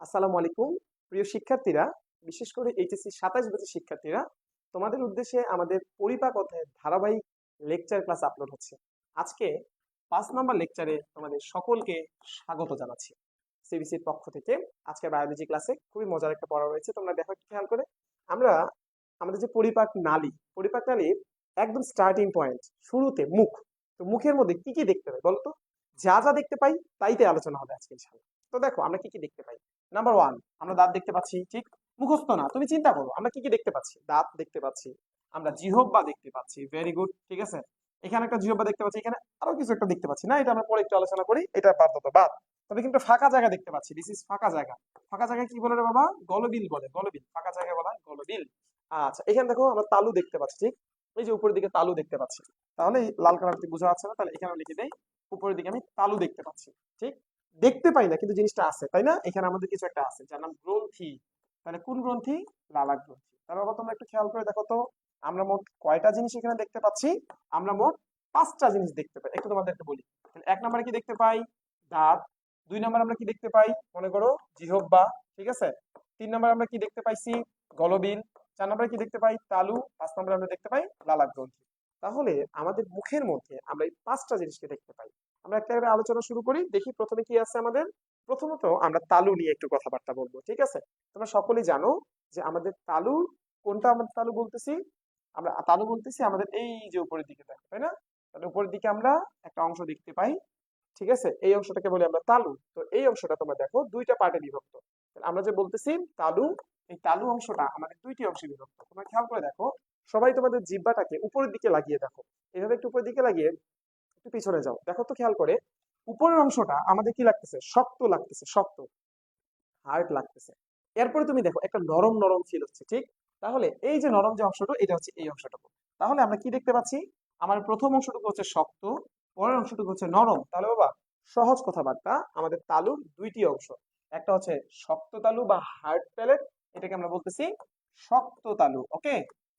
আসসালামু আলাইকুম। প্রিয় শিক্ষার্থীরা, বিশেষ করে এইচএসসি সাতাশ বছর শিক্ষার্থীরা, তোমাদের উদ্দেশ্যে আমাদের পরিপাক অধ্যায়ের ধারাবাহিক লেকচার ক্লাস আপলোড হচ্ছে। আজকে পাঁচ নম্বর লেকচারে তোমাদের সকলকে স্বাগত জানাচ্ছি। সিবিসির পক্ষ থেকে আজকে বায়োলজি ক্লাসে খুবই মজার একটা পড়া রয়েছে, তোমরা দেখো খেয়াল করে। আমরা, আমাদের যে পরিপাক নালী, পরিপাক নালীর একদম স্টার্টিং পয়েন্ট শুরুতে মুখ। তো মুখের মধ্যে কি কি দেখতে পাই বলতো? যা যা দেখতে পাই, তাইতে আলোচনা হবে আজকে, ইনশাআল্লাহ। তো দেখো, আমরা কি কি দেখতে পাই? নাম্বার ওয়ান আমরা দাঁত দেখতে পাচ্ছি, ঠিক? মুখস্থ না, তুমি চিন্তা করো, আমরা কি কি দেখতে পাচ্ছি? দাঁত দেখতে পাচ্ছি, আমরা জিহব্বা দেখতে পাচ্ছি ভেরি গুড ঠিক আছে? এখানে একটা জিহব্বা দেখতে পাচ্ছি, এখানে আরও কিছু একটা দেখতে পাচ্ছি, না? এটা আমরা পরে একটু আলোচনা করি, এটা বাদ তো বাদ। তবে কিন্তু ফাঁকা জায়গা দেখতে পাচ্ছি দিস ইজ ফাঁকা জায়গা। ফাঁকা জায়গায় কি বলে রে বাবা? গলবিল বলে, গলবিল, ফাঁকা জায়গা বলা গলবিল। আচ্ছা এখানে দেখো আমরা তালু দেখতে পাচ্ছি, ঠিক? এই যে উপরের দিকে তালু দেখতে পাচ্ছি, তাহলে লাল কালারটি বোঝা যাচ্ছে না, তাহলে এখানে লিখে দেই, উপরের দিকে আমি তালু দেখতে পাচ্ছি, ঠিক? দেখতে পাই না, কিন্তু জিনিসটা আছে, তাই না? এখানে আমাদের কিছু একটা আছে, যার নাম গ্রন্থি। তাহলে কোন গ্রন্থি? লালাক গ্রন্থি। তাহলে বাবা, তোমরা একটু খেয়াল করে দেখো তো, আমরা মোট কয়টা জিনিস এখানে দেখতে পাচ্ছি? আমরা মোট পাঁচটা জিনিস দেখতে পাই। একটু তোমাদেরকে বলি। এক নম্বরে কি দেখতে পাই? দাঁত। দুই নম্বর আমরা কি দেখতে পাই? মনে করো জিহব্বা ঠিক আছে? তিন নম্বর আমরা কি দেখতে পাইছি? গলবিল চার নম্বরে কি দেখতে পাই? তালু। পাঁচ নম্বরে আমরা দেখতে পাই লালাক গ্রন্থি। তাহলে আমাদের মুখের মধ্যে আমরা এই পাঁচটা জিনিসকে দেখতে পাই। আমরা একটা আলোচনা শুরু করি, দেখি প্রথমে কি আছে আমাদের। প্রথমত আমরা তালু নিয়ে একটু কথাবার্তা বলব, ঠিক আছে? তোমরা সকলেই জানো যে আমাদের তালু, কোনটা আমাদের তালু বলতেছি? আমরা তালু বলতেছি আমাদের এই যে উপরের দিকে দেখো, তাই না? তাহলে উপরের দিকে আমরা একটা অংশ দেখতে পাই, ঠিক আছে? এই অংশটাকে বলি আমরা তালু। তো এই অংশটা তোমরা দেখো, দুইটা পার্টে বিভক্ত। আমরা যে বলতেছি তালু, এই তালু অংশটা আমাদের দুইটি অংশে বিভক্ত। তোমরা খেয়াল করে দেখো, সবাই তোমাদের জিব্বাটাকে উপরের দিকে লাগিয়ে দেখো। এভাবে একটু উপরের দিকে লাগিয়ে একটু পিছনে যাও। দেখো তো খেয়াল করে, উপরের অংশটা আমাদের কি লাগতেছে? শক্ত লাগতেছে, শক্ত। হার্ড লাগতেছে। এরপরে তুমি দেখো, একটা নরম নরম ফিল হচ্ছে, ঠিক? তাহলে এই যে নরম যে অংশটা এটা হচ্ছে এই অংশটুকু। তাহলে আমরা কি দেখতে পাচ্ছি? আমার প্রথম অংশটুকু হচ্ছে শক্ত, পরের অংশটুকু হচ্ছে নরম। তাহলে বাবা, সহজ কথাবার্তা, আমাদের তালুর দুইটি অংশ। একটা হচ্ছে শক্ত তালু বা হার্ড প্যালেট এটাকে আমরা বলতেছি শক্ত তালু ওকে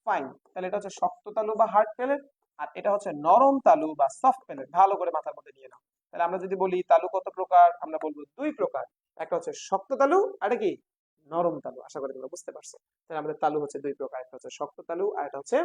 ফাইন তাহলে এটা হচ্ছে শক্ত তালু বা হার্ড প্যালেট আর এটা হচ্ছে নরম তালু বা সফট প্যালেট ভালো করে মাথার মধ্যে নিয়ে নাও। তাহলে আমরা যদি বলি তালু কত প্রকার, আমরা বলব দুই প্রকার। একটা হচ্ছে শক্ত তালু, আর কি? নরম তালু, আশা করি তোমরা বুঝতে পারছ। তাহলে আমাদের তালু হচ্ছে দুই প্রকার, একটা হচ্ছে শক্ত তালু আর একটা হচ্ছে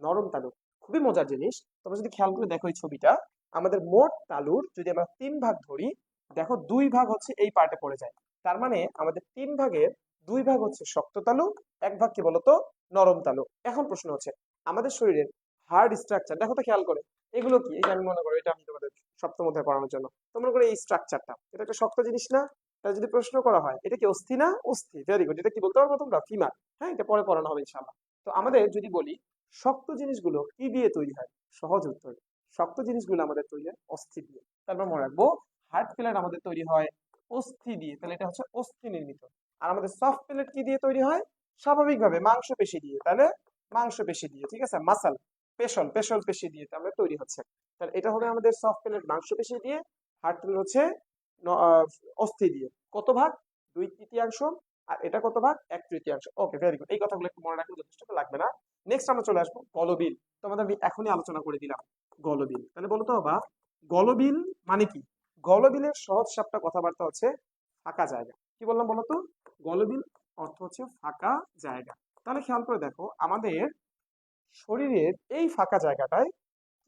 নরম তালু। খুবই মজার জিনিস। তোমরা যদি খেয়াল করে দেখো এই ছবিটা, আমাদের মোট তালুর যদি আমরা তিন ভাগ ধরি, দেখো দুই ভাগ হচ্ছে এই পার্টে পড়ে যায়। তার মানে আমাদের তিন ভাগের দুই ভাগ হচ্ছে শক্ত তালু, এক ভাগ কি বলতো? নরম তালু। এখন প্রশ্ন হচ্ছে, আমাদের শরীরের হার্ড স্ট্রাকচার দেখো তো খেয়াল করে। এগুলো কি? এই যে আমি মনে করো, এটা আমি তোমাদের সপ্তম অধ্যায় পড়ানোর জন্য। তোমরা করে এই স্ট্রাকচারটা এটা একটা শক্ত জিনিস না তাহলে যদি প্রশ্ন করা হয়, এটা কি অস্থি না অস্থি? ভেরি গুড এটা কি বলতে পারব তোমরা? ফিমার হ্যাঁ এটা পরে পড়ানো হবে ইনশাআল্লাহ। তো আমাদের যদি বলি, শক্ত জিনিসগুলো কি দিয়ে তৈরি হয়? সহজ উত্তর। শক্ত জিনিসগুলো আমাদের তৈরি হয় অস্থি দিয়ে। তারপর মনে রাখব হার্ড প্লেট আমাদের তৈরি হয় অস্থি দিয়ে। তাহলে এটা হচ্ছে অস্থি নির্মিত। আর আমাদের সফট প্লেট কি দিয়ে তৈরি হয়? স্বাভাবিকভাবে মাংস পেশি দিয়ে। তাহলে মাংস পেশি দিয়ে, ঠিক আছে? মাসাল পেশল পেশল পেশি দিয়ে তাহলে তৈরি হচ্ছে। তাহলে এটা হলো আমাদের সফট প্লেট মাংস পেশি দিয়ে হার্ড প্লেট হচ্ছে অস্থি দিয়ে। কত ভাগ? দুই তৃতীয়াংশ। আর এটা কত ভাগ? এক তৃতীয়াংশ। ওকে ভেরি গুড এই কথাগুলো একটু মনে রাখলে যথেষ্ট লাগবে না। নেক্সট আমরা চলে আসব গলবিল। তোমাদের আমি এখনই আলোচনা করে দিলাম গলবিল। তাহলে বলো তো বাবা, গলবিল মানে কি? গলবিলের সহজ সাপটা কথাবার্তা হচ্ছে ফাঁকা জায়গা। কি বললাম বলো তো? গলবিল অর্থ হচ্ছে ফাঁকা জায়গা। তাহলে খেয়াল করে দেখো, আমাদের শরীরের এই ফাঁকা জায়গাটায়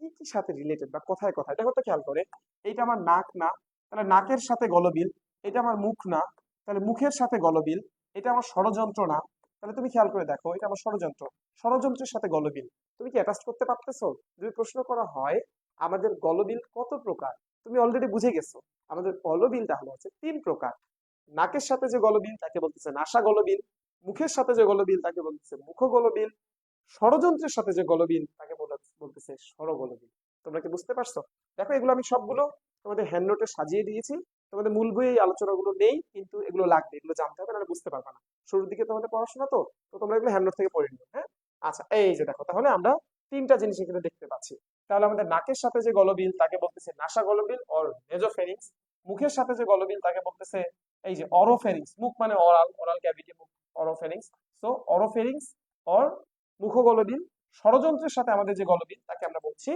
কি কি সাথে রিলেটেড বা কোথায় কোথায়? দেখো তো খেয়াল করে, এইটা আমার নাক না, তাহলে নাকের সাথে গলবিল এটা আমার মুখ না, তাহলে মুখের সাথে গলবিল, এটা আমার ষড়যন্ত্র না। তাহলে তুমি খেয়াল করে দেখো, এটা আমার ষড়যন্ত্র, ষড়যন্ত্রের সাথে গলবিল। তুমি কি অ্যাটাচ করতে পারতেছো? যদি প্রশ্ন করা হয়, আমাদের গলবিল কত প্রকার? তুমি অলরেডি বুঝে গেছো, আমাদের গলবিল তাহলে হচ্ছে তিন প্রকার। নাকের সাথে যে গলবিল, তাকে বলতেছে নাসা গলবিল, মুখের সাথে যে গলবিল, তাকে বলতেছে মুখ গলবিল ষড়যন্ত্রের সাথে যে গলবিল তাকে বলা- বলতেছে ষড়গলবিল তোমরা কি বুঝতে পারছ? দেখো, এগুলো আমি সবগুলো তোমাদের হ্যান্ড নোটে সাজিয়ে দিয়েছি। তোমাদের মূল বইয়ে এই আলোচনাগুলো নেই, কিন্তু এগুলো লাগবে, এগুলো জানতে হবে, নাহলে বুঝতে পারবে না। শুরুর দিকে তোমাদের পড়াশোনা তো তো তোমরা এগুলো হ্যান্ড নোট থেকে পড়ে নিও হ্যাঁ? আচ্ছা এই যে দেখো, তাহলে আমরা তিনটা জিনিস এখানে দেখতে পাচ্ছি। তাহলে আমাদের নাকের সাথে যে গলবিল তাকে বলতেছে নাসা গলবিল অর নেজোফেরিংস মুখের সাথে যে গলবিল তাকে বলতেছে এই যে অরোফেরিংস মুখ মানে অরাল অরাল ক্যাভিটি মুখ অরোফেরিংস সো অরোফেরিংস অর মুখগলবিল ষড়যন্ত্রের সাথে আমাদের যে গলবিল তাকে আমরা বলছি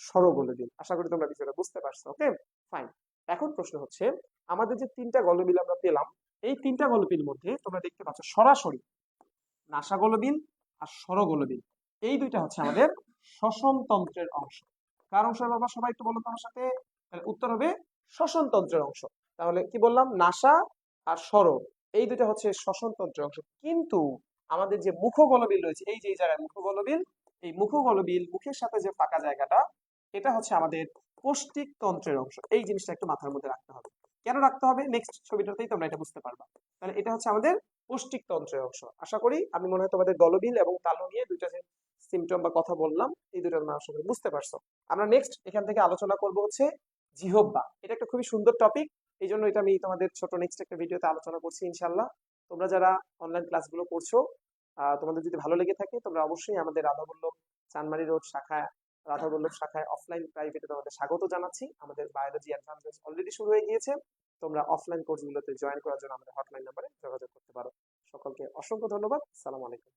সরগলবিল আশা করি তোমরা বিষয়টা বুঝতে পারছ, ওকে? ফাইন এখন প্রশ্ন হচ্ছে, আমাদের যে তিনটা গলবিল আমরা পেলাম, এই তিনটা গোলবিল মধ্যে তোমরা দেখতে পাচ্ছ সরাসরি নাসা গোলবিল আর সরগোলবিল এই দুইটা হচ্ছে আমাদের শ্বসন তন্ত্রের অংশ। কার অংশ বাবা সবাই একটু বলো তোমার সাথে? উত্তর হবে শ্বসন তন্ত্রের অংশ। তাহলে কি বললাম? নাসা আর সর এই দুইটা হচ্ছে শ্বসন তন্ত্রের অংশ। কিন্তু আমাদের যে মুখগোলবিল রয়েছে, এই যে জায়গায় মুখগোলবিল, এই মুখগোলবিল মুখের সাথে যে ফাঁকা জায়গাটা, এটা হচ্ছে আমাদের পৌষ্টিক তন্ত্রের অংশ। এই জিনিসটা একটু মাথার মধ্যে রাখতে হবে। কেন রাখতে হবে? নেক্সট ছবিটাতেই তোমরা এটা বুঝতে পারবা। তাহলে এটা হচ্ছে আমাদের পৌষ্টিক তন্ত্রের অংশ। আশা করি আমি মনে হয় তোমাদের গলবিল এবং তালু নিয়ে দুইটা যে সিমটম বা কথা বললাম, এই দুটো তোমরা আশা করি বুঝতে পারছ। আমরা নেক্সট এখান থেকে আলোচনা করব হচ্ছে জিহব্বা এটা একটা খুবই সুন্দর টপিক এই জন্য এটা আমি তোমাদের ছোট নেক্সট একটা ভিডিওতে আলোচনা করছি ইনশাল্লাহ তোমরা যারা অনলাইন ক্লাসগুলো করছ তোমাদের যদি ভালো লেগে থাকে, তোমরা অবশ্যই আমাদের রাধাবল্লভ চানমারি রোড শাখায় রাধাবল্লভ শাখায় অফলাইন প্রাইভেটে তোমাদের স্বাগত জানাচ্ছি। আমাদের বায়োলজি অ্যাডভান্স অলরেডি শুরু হয়ে গিয়েছে। তোমরা অফলাইন কোর্সগুলোতে জয়েন করার জন্য আমাদের হটলাইন নাম্বারে যোগাযোগ করতে পারো। সকলকে অসংখ্য ধন্যবাদ। সালাম আলাইকুম।